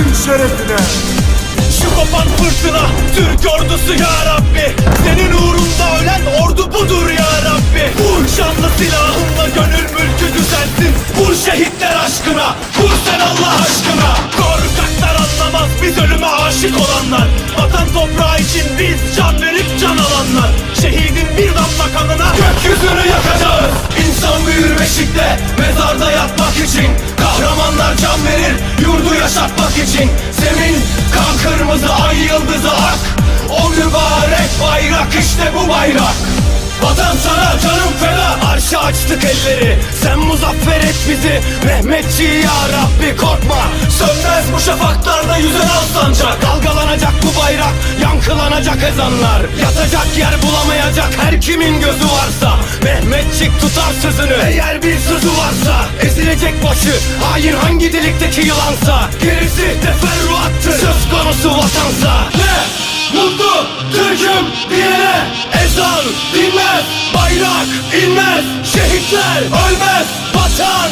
verenlerin şerefine. Şu kopan fırtına Türk ordusu ya Rabbi. Senin uğrunda ölen ordu budur ya Rabbi. Vur şanlı silahınla gönül mülkü düzelsin Vur şehitler aşkına Vur sen Allah aşkına. Korkaklar anlamaz biz ölüme aşık olanlar. Vatan toprağı için biz can can verir Yurdu yaşatmak için. Zemin kan kırmızı ay yıldızı ak. O mübarek bayrak işte bu bayrak. Vatan sana canım feda. Arşa açtık elleri. Sen muzaffer et bizi. Mehmetçi ya Rabbi korkma. Sönmez bu şafaklarda yüzen al sancak Dalgalanacak bu bayrak Yankılanacak ezanlar. Yatacak yer bulamayacak her kimin gözü varsa Mehmetçik tutar sözünü. Eğer bir sözü varsa Ezilecek başı. Hain hangi delikteki yılansa. Gerisi teferruattır. Söz konusu vatansa. Ne? Mutlu Türk'üm diyene. Ezan dinmez Bayrak inmez Şehitler ölmez Vatan